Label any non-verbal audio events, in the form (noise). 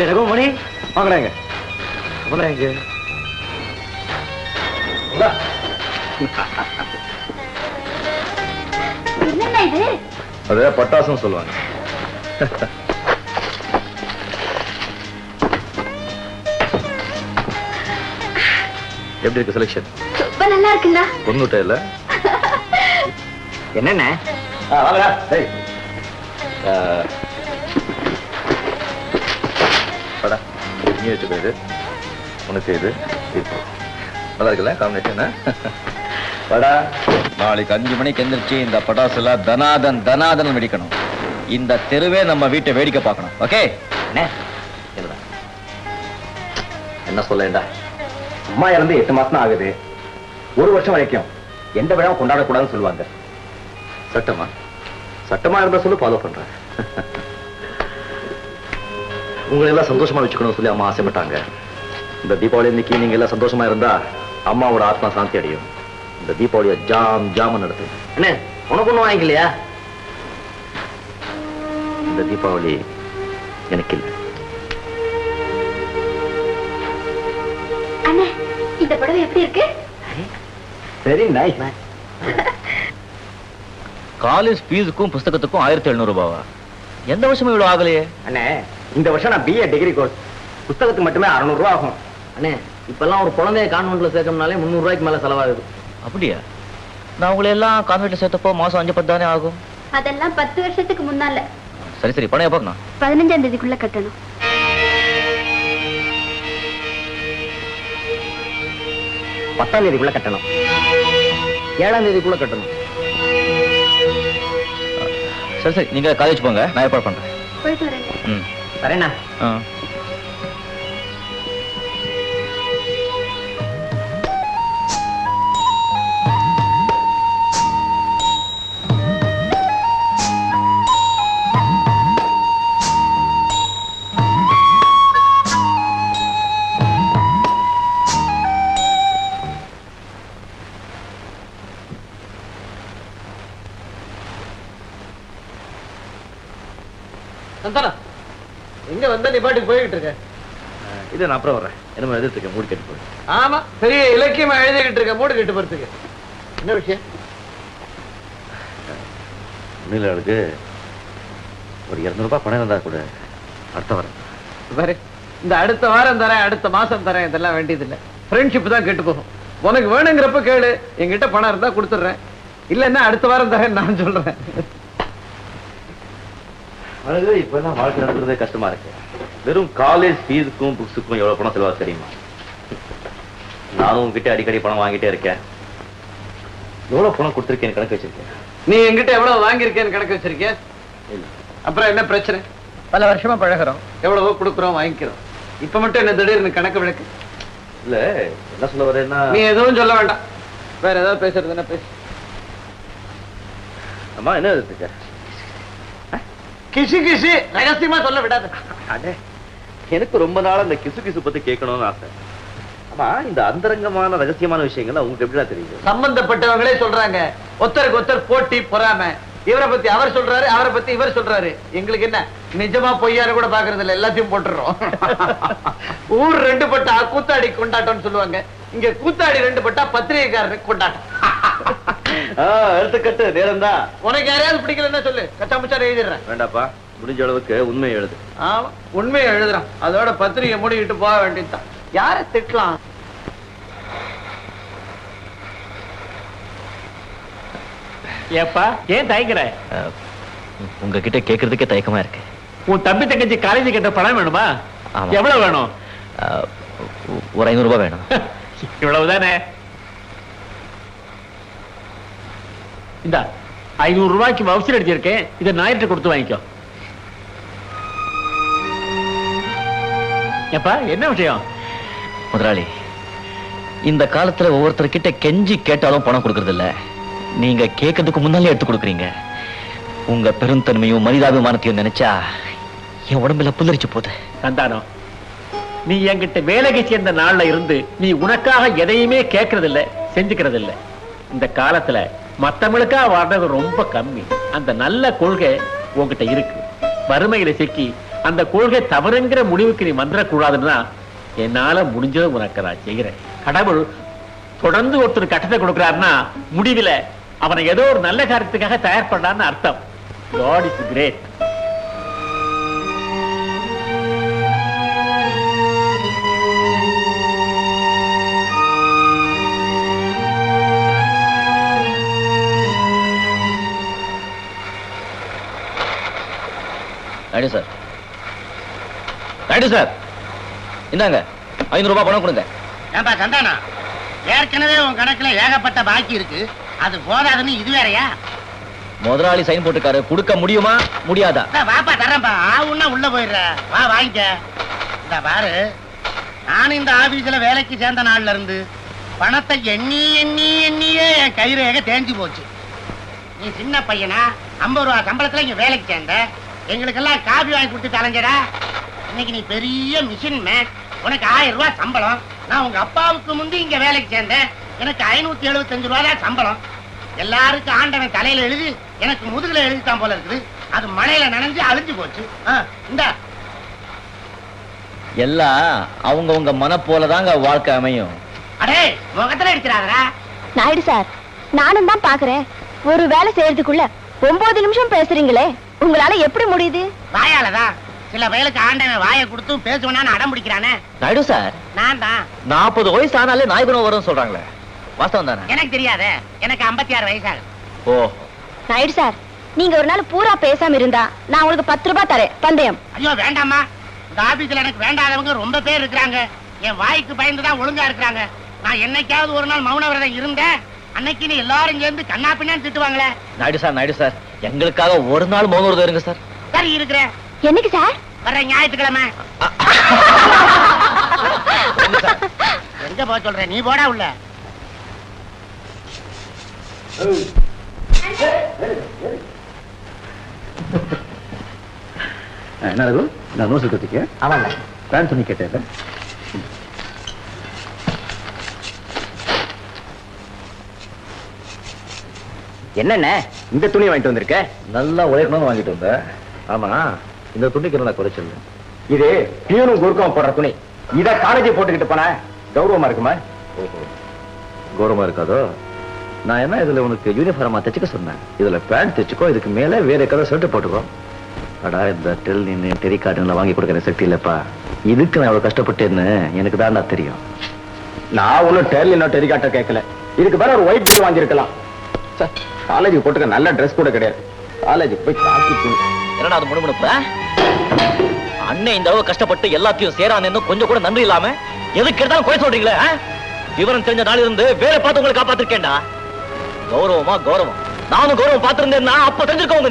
ரகுமணி வாங்கடாங்க என்னண்ணா இது? அது சொல்லுவாங்க. எப்படி இருக்கு செலெக்ஷன் ரொம்ப நல்லா இருக்குண்ணா. பொண்ணுட்ட இல்ல? (laughs) என்னென்ன படா நீ வச்சு போயிடு உனக்கு இது. இது. நல்லா இருக்குல்ல? காம்பினேஷன் படா நாளைக்கு அஞ்சு மணிக்கு எந்திரிச்சு இந்த பட்டாசுல தனாதன் தனாதன் வெடிக்கணும். இந்த தெருவே நம்ம வீட்டை வேடிக்கை பார்க்கணும். ஓகே? என்ன? சொல்லேன்டா அம்மா இறந்து எட்டு மாசம் ஆகுது. ஒரு வருஷம் வரைக்கும் எந்த விழாவும் கொண்டாடக்கூடாதுன்னு சொல்லுவாங்க. சட்டமா? சட்டமா இருந்தா சொல்லு ஃபாலோ பண்றேன். உங்களை எல்லாம் சந்தோஷமா வச்சுக்கணும்னு சொல்லி அம்மா ஆசைப்பட்டாங்க. இந்த தீபாவளி இன்னைக்கு நீங்க எல்லாம் சந்தோஷமா இருந்தா அம்மாவோட ஆத்மா சாந்தி அடையும். இந்த தீபாவளியை ஜாம் ஜாம நடத்து. என்ன உனக்கு ஒண்ணும் வாங்கிக்கலையா? இந்த தீபாவளி எனக்கு இல்லை. அண்ணே இந்த புடவை எப்படி இருக்கு? சரி. நைஸ் (laughs) காலேஜ் ஃபீஸுக்கும் புஸ்தகத்துக்கும் ஆயிரத்தி எழுநூறு ரூபாவா? எந்த வருஷமும் இவ்வளவு ஆகலையே? அண்ணே இந்த வருஷம் நான் பிஏ டிகிரி கோர்ஸ் புத்தகத்துக்கு மட்டுமே 600 ரூபா ஆகும். அண்ணே இப்பெல்லாம் ஒரு குழந்தைய கான்வென்ட்ல சேர்க்கணும்னாலே முந்நூறு ரூபாய்க்கு மேல செலவாகுது. அப்படியா? நான் உங்களை எல்லாம் கான்வென்ட்ல சேர்த்தப்போ மாசம் அஞ்சு பத்து தானே ஆகும்? அதெல்லாம் பத்து வருஷத்துக்கு முன்னால. சரி சரி பணம் எப்போ நான் பதினஞ்சாம் தேதிக்குள்ள கட்டணும். பத்தாம் தேதிக்குள்ள கட்டணும். ஏழாம் தேதிக்குள்ள கட்டணும். சரி சரி நீங்க காலேஜ் போங்க. நான் ஏற்பாடு பண்றேன். போயிட்டு வரேன். ம். are ah. எங்க வந்த நீ பாட்டுக்கு போய்கிட்டு இருக்க. இது நான் அப்புறம் வரேன் என்ன எதிர்த்துக்க மூடி கட்டி போய் ஆமா பெரிய இலக்கியமா எழுதிக்கிட்டு இருக்க மூடு கட்டு போறதுக்கு. என்ன விஷயம்? மீனவர்களுக்கு ஒரு இரநூறுபா பணம் இருந்தா கூட அடுத்த பாரு இந்த அடுத்த வாரம் தரேன் அடுத்த மாசம் தரேன் இதெல்லாம் வேண்டியதில்லை. ஃப்ரெண்ட்ஷிப் தான் கெட்டு போகும். உனக்கு வேணுங்கிறப்ப கேளு என்கிட்ட பணம் இருந்தா கொடுத்துட்றேன். இல்லைன்னா அடுத்த வாரம் தரேன் நான் சொல்றேன். அழகு இப்பெல்லாம் வாழ்க்கை நடத்துறதே கஷ்டமா இருக்கு. வெறும் காலேஜ் ஃபீஸுக்கும் புக்ஸுக்கும் எவ்வளவு பணம் செலவா தெரியுமா? நானும் உங்ககிட்ட அடிக்கடி பணம் வாங்கிட்டே இருக்கேன். எவ்வளவு பணம் கொடுத்துருக்கேன் கணக்கு வச்சிருக்கேன். நீ என்கிட்ட எவ்வளவு வாங்கியிருக்கேன்னு கணக்கு வச்சிருக்கிய இல்ல. அப்புறம் என்ன பிரச்சனை? பல வருஷமா பழகுறோம். எவ்வளவோ கொடுக்குறோம் வாங்கிக்கிறோம். இப்ப மட்டும் என்ன திடீர்னு கணக்கு விளக்கு? இல்ல என்ன சொல்ல வரேன்னா நீ எதுவும் சொல்ல வேண்டாம். வேற ஏதாவது பேசுறது என்ன பேசு. அம்மா என்ன எடுத்துக்க கிசு கிசு ரகசியமா சொல்ல விடாத. அடே எனக்கு ரொம்ப நாள் அந்த கிசு கிசு பத்தி கேட்கணும்னு ஆசை. ஆமா இந்த அந்தரங்கமான ரகசியமான விஷயங்கள் உங்களுக்கு எப்படிலாம் தெரியுது? சம்பந்தப்பட்டவங்களே சொல்றாங்க. ஒருத்தருக்கு ஒருத்தர் போட்டி பொறாம. இவரை பத்தி அவர் சொல்றாரு அவரை பத்தி இவர் சொல்றாரு. எங்களுக்கு என்ன நிஜமா பொய்யாரு கூட பாக்குறது இல்ல எல்லாத்தையும் போட்டுறோம் (laughs) ஊர் ரெண்டு பட்டா கூத்தாடி கொண்டாட்டம்னு சொல்லுவாங்க. இங்க கூத்தாடி ரெண்டு பட்டா பத்திரிகைக்காரருக்கு கொண்டாட்டம். (laughs) எடுத்துக்கட்டு நேரம் தான் உனக்கு யாரையாவது பிடிக்கலன்னா சொல்லு. கச்சா முச்சா எழுதிடுறேன். வேண்டாப்பா முடிஞ்ச அளவுக்கு உண்மையை எழுது. ஆமா உண்மையை எழுதுறான். அதோட பத்திரிகை மூடிக்கிட்டு போக வேண்டியதுதான். யாரை திட்டலாம்? ஏப்பா ஏன் தயங்குற? அஹ், உங்ககிட்ட கேட்கறதுக்கே தயக்கமா இருக்கு. உன் தம்பி தங்கச்சி காலேஜ் கட்ட பணம் வேணுமா? ஆமா. எவ்வளவு வேணும்? ஒரு ஐநூறு ரூபாய் வேணும். (laughs) இவ்வளவுதானே? இந்தா ஐநூறு ரூபாய்க்கு வவுச்சர் எடுத்திருக்கேன். இதை ஞாயிற்று கொடுத்து வாங்கிக்கோ. ஏப்பா என்ன விஷயம்? முதலாளி இந்த காலத்துல ஒவ்வொருத்தர்கிட்ட கெஞ்சி கேட்டாலும் பணம் கொடுக்கறது இல்ல நீங்க கேட்கறதுக்கு முன்னாலே எடுத்து கொடுக்குறீங்க. உங்க பெருந்தன்மையும் மனிதாபிமானத்தையும் நினைச்சா என் உடம்புல புல்லரிச்சு போகுது. சந்தானம் நீ என்கிட்ட வேலைக்கு சேர்ந்த நாள்ல இருந்து நீ உனக்காக எதையுமே கேட்கறது இல்ல செஞ்சுக்கிறது இல்ல இந்த காலத்துல மத்தவங்களுக்காக வர்றது ரொம்ப கம்மி. அந்த நல்ல கொள்கை உங்ககிட்ட இருக்கு. வறுமையில சிக்கி அந்த கொள்கை தவறுங்கிற முடிவுக்கு நீ வந்துடக்கூடாதுன்னா என்னால முடிஞ்சதை உனக்கு நான் செய்கிறேன் கடவுள் தொடர்ந்து ஒருத்தர் கட்டத்தை கொடுக்கிறாருன்னா முடிவில் அவனை ஏதோ ஒரு நல்ல காரியத்துக்காக தயார் பண்ணான்னு அர்த்தம். God is great Naidu sir Naidu sir இந்தாங்க ஐநூறு ரூபாய் பணம் கொடுங்க. ஏன்பா சந்தானா? ஏற்கனவே உன் கணக்குல ஏகப்பட்ட பாக்கி இருக்கு. அது போதாதுன்னு இது வேறயா? முதலாளி சைன் போட்டுக்காரு கொடுக்க முடியுமா? முடியாதா? வாப்பா தரேன்ப்பா ஆவுன்னா உள்ள போயிடுற. வா வாங்கிக்க. இந்த பாரு. நான் இந்த ஆபீஸ்ல வேலைக்கு சேர்ந்த நாள்ல இருந்து பணத்தை எண்ணி எண்ணி எண்ணியே என் கைரேக தேஞ்சு போச்சு. நீ சின்ன பையனா? ஐம்பது ரூபா சம்பளத்துல இங்க வேலைக்கு சேர்ந்த. எங்களுக்கெல்லாம் காபி வாங்கி கொடுத்து தலைஞ்சடா இன்னைக்கு நீ பெரிய மிஷின் மேன் உனக்கு ஆயிரம் ரூபாய் சம்பளம். நான் உங்க அப்பாவுக்கு முந்தி இங்க வேலைக்கு சேர்ந்தேன். எனக்கு ஐநூத்தி எழுபத்தஞ்சு ரூபா தான் சம்பளம். எல்லாருக்கும் ஆண்டவன் தலையில எழுதி எனக்கு முதுகுல எழுதித்தான் போல இருக்குது. அது மழையில நனைஞ்சு அழிஞ்சு போச்சு. ஆ, இந்தா. எல்லாம் அவங்கவங்க மன போலதாங்க வாழ்க்கை அமையும். அடே முகத்துல அடிக்கிறாதரா நாயுடு சார் நானும் தான் பாக்குறேன். ஒரு வேலை செய்யறதுக்குள்ள ஒன்பது நிமிஷம் பேசுறீங்களே. உங்களால எப்படி முடியுது? வாயாலதான் சில வயலுக்கு ஆண்டவன் வாயை கொடுத்தும் பேசுவேனான்னு அடம் பிடிக்கிறானே. நாயுடு சார். நான் தான். நாற்பது வயசு ஆனாலே நாய்குணம் வரும்னு சொல்றாங்களே. வாஸ்தவம் தானே? எனக்கு தெரியாதே. எனக்கு 56 ஆறு வயசாகுது. ஓ. நாயுடு சார் நீங்க ஒரு நாள் பூரா பேசாம இருந்தா நான் உங்களுக்கு பத்து ரூபாய் தரேன் பந்தயம். ஐயோ வேண்டாம்மா. இந்த ஆபீஸ்ல எனக்கு வேண்டாதவங்க ரொம்ப பேர் இருக்கிறாங்க. என் வாய்க்கு பயந்து தான் ஒழுங்கா இருக்கிறாங்க. நான் என்னைக்காவது ஒரு நாள் மௌன விரதம் இருந்தேன். அன்னைக்கு நீ எல்லாரும் சேர்ந்து கண்ணா பின்னான்னு திட்டுவாங்களே. Naidu sir Naidu sir. எங்களுக்காக ஒரு நாள் மௌனம் விரதம் இருங்க சார் சரி இருக்கிறேன். என்னைக்கு சார்? வர்ற ஞாயிற்றுக்கிழமை. எங்க போக சொல்ற? நீ போடா உள்ள. என்ன நான் நோசு கத்திக்க ஆமாங்க. பேண்ட் துணி கேட்டேன். என்னண்ணே இந்த துணி வாங்கிட்டு வந்திருக்க? நல்லா உழைக்கணும்னு வாங்கிட்டு வந்தேன் ஆமா இந்த துணிக்கு நான் குறைச்சல் இது பியூனும் குறுக்கம் போடுற துணி. இத காலேஜ் போட்டுக்கிட்டு போன கௌரவமா இருக்குமா? கௌரவமா இருக்காதோ? நான் என்ன இதுல உனக்கு யூனிஃபார்மா தைச்சுக்க சொன்னேன்? இதுல பேண்ட் தைச்சுக்கோ இதுக்கு மேல வேற ஏதாவது ஷர்ட் போட்டுக்கோ. அடா இந்த டெல் நீ டெரிகார்டுல வாங்கி கொடுக்குற செட் இல்லப்பா. இதுக்கு நான் எவ்வளவு கஷ்டப்பட்டேன்னு எனக்கு தான் தெரியும். நான் ஒன்னும் டெர்லி இன்னும் டெரிகாட்ட கேட்கல. இதுக்கு பேர ஒரு ஒயிட் புக் வாங்கியிருக்கலாம். காலேஜ் போட்டுக்க நல்ல ட்ரெஸ் கூட கிடையாது. காலேஜ் போய் காக்கி என்னடா அது முணுமுணுப்புற? அண்ணன் இந்த அளவு கஷ்டப்பட்டு எல்லாத்தையும் சேரானு கொஞ்சம் கூட நன்றி இல்லாம எதுக்கு எடுத்தாலும் குறை சொல்றீங்களே விவரம் தெரிஞ்ச நாள் இருந்து வேலை பார்த்து உங்களை காப்பாத்திருக்கேன்டா. கௌரவமா கௌரவம். நானும் கௌரவம் பார்த்திருந்தேன்னா அப்ப தெரிஞ்சிருக்க உங்க